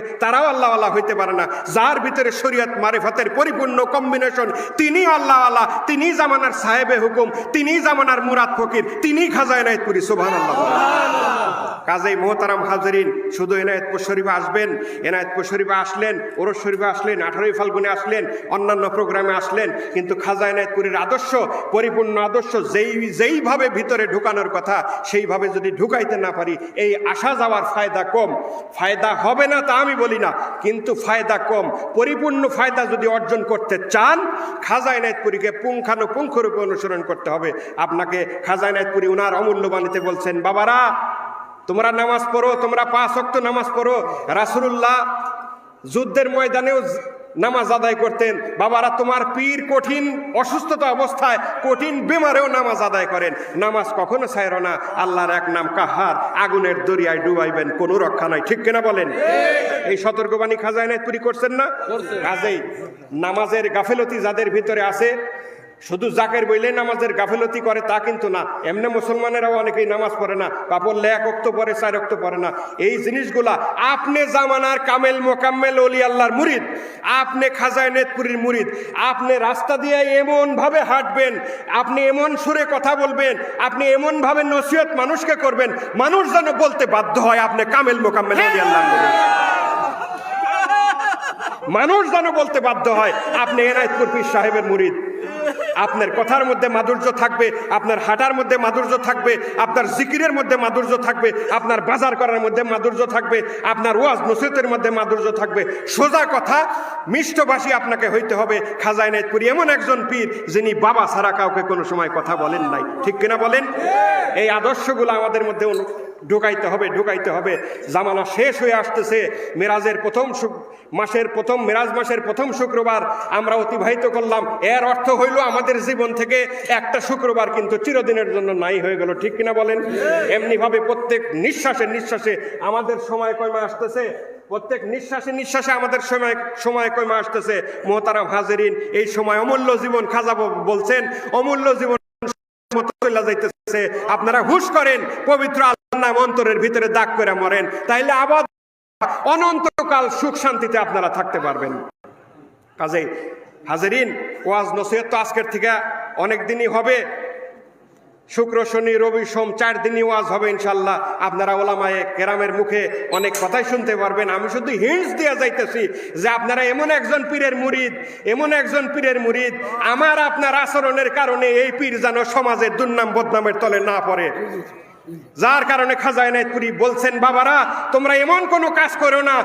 তারাও আল্লাহ আল্লাহ হইতে পারে না। যার ভিতরে শরীয়ত মারিফাতের পরিপূর্ণ কম্বিনেশন তিনি আল্লাহ আল্লাহ তিনি জামানার সাহেবে হুকুম, তিনি জামানার মুরাদ ফকির, তিনি খাজা এনায়তপুরি সোভান আল্লাহ কাজেই মোহতারাম হাজরিন শুধু এনায়তপুর শরীফে আসবেন, এনায়তপুর শরীফে আসলেন, ওরস শরীফে আসলেন, আঠারোই ফাল্গুনে আসলেন, অন্যান্য প্রোগ্রামে আসলেন, কিন্তু খাজা এনায়তপুরের আদর্শ, পরিপূর্ণ আদর্শ যেই, যেইভাবে ভিতরে ঢুকানোর কথা, সেইভাবে যদি ঢুকাইতে না পারি, এই আসা যাওয়ার ফায়দা কম। ফায়দা হবে না তা আমি বলি না, কিন্তু ফায়দা কম। পরিপূর্ণ ফায়দা যদি অর্জন করতে চান, খাজা এনায়তপুরীকে পুঙ্খানুপুঙ্খরূপে অনুসরণ করতে হবে। আপনাকে খাজা এনায়তপুরী উনার অমূল্য বাণীতে বলছেন, বাবারা তোমরা নামাজ পড়ো তোমরা পাঁচ অক্ত নামাজ পড়ো। রাসুল্লাহ যুদ্ধের ময়দানেও নামাজ আদায় করতেন। বাবারা তোমার পীর কঠিন অসুস্থতা অবস্থায় কঠিন বেমারেও নামাজ আদায় করেন। নামাজ কখনো ছাইর না। আল্লাহর এক নাম কাহার আগুনের দরিয়ায় ডুবাইবেন কোনো রক্ষা নাই। ঠিক কিনা বলেন? এই সতর্কবাণী খাজায় পুরি করছেন না? কাজেই নামাজের গাফেলতি যাদের ভিতরে আছে শুধু জাকের বইলে নামাজের গাফিলতি করে তা কিন্তু না। এমনি মুসলমানেরাও অনেকেই নামাজ পড়ে না বা পড়লে এক অক্ত পরে, চার অক্ত পড়ে না। এই জিনিসগুলা আপনি জামানার কামেল মোকাম্মেল অলি আল্লাহর মুরিদ, আপনি খাজায় নেতপুরীর মুরিদ, আপনি রাস্তা দিয়ে এমন ভাবে হাঁটবেন, আপনি এমন সুরে কথা বলবেন, আপনি এমন ভাবে নসিহত মানুষকে করবেন, মানুষ যেন বলতে বাধ্য হয় আপনি কামেল মোকাম্মেল অলি আল্লাহর মুরিদ। মানুষ যেন বলতে বাধ্য হয় আপনি এনায়তপুর পীর সাহেবের মুরিদ। আপনার কথার মধ্যে মাধুর্য থাকবে, আপনার হাঁটার মধ্যে মাধুর্য থাকবে, আপনার জিকিরের মধ্যে মাধুর্য থাকবে, আপনার বাজার করার মধ্যে মাধুর্য থাকবে, আপনার ওয়াজ নসিহতের মধ্যে মাধুর্য থাকবে। সোজা কথা মিষ্টভাষী আপনাকে হইতে হবে খাজা এনায়তপুরি এমন একজন পীর যিনি বাবা ছাড়া কাউকে কোনো সময় কথা বলেন নাই। ঠিক কিনা বলেন? এই আদর্শগুলো আমাদের মধ্যে ঢুকাইতে হবে ঢুকাইতে হবে। জামানা শেষ হয়ে আসতেছে। মেরাজের প্রথম মাসের প্রথম, মেরাজ মাসের প্রথম শুক্রবার আমরা অতিবাহিত করলাম। এর অর্থ হইল আমাদের জীবন থেকে একটা শুক্রবার কিন্তু চিরদিনের জন্য নাই হয়ে গেল, ঠিক কিনা বলেন? এমনি ভাবে প্রত্যেক নিঃশ্বাসে নিঃশ্বাসে আমাদের সময় কয়মা আসতেছে? প্রত্যেক নিঃশ্বাসে নিঃশ্বাসে আমাদের সময় সময় কয়মা আসতেছে? মোহতারাম হাজেরিন, এই সময় অমূল্য জীবন খাজা বলছেন, অমূল্য জীবন যাইতেছে। আপনারা হুশ করেন, পবিত্র নাম অন্তরের ভিতরে দাগ করে মরেন, তাইলে আবার অনন্তকাল সুখ শান্তিতে আপনারা থাকতে পারবেন। কাজেই হাজারিন, ওয়াজ নসিহত তো আজকের থেকে অনেক দিনই হবে। শুক্র, শনি, রবি, সোম, চার দিনই ওয়াজ হবে ইনশাল্লাহ আপনারা ওলামায়ে কেরামের মুখে অনেক কথাই শুনতে পারবেন। আমি শুধু হিন্স দিয়ে যাইতেছি যে আপনারা এমন একজন পীরের মুরিদ, এমন একজন পীরের মুরিদ, আমার আপনার আচরণের কারণে এই পীর যেন সমাজের দুর্নাম বদনামের তলে না পড়ে। যার কারণে খাজা এনায়তপুরি বলছেন বাবারা তোমরা এমন কোনো কাজ করো না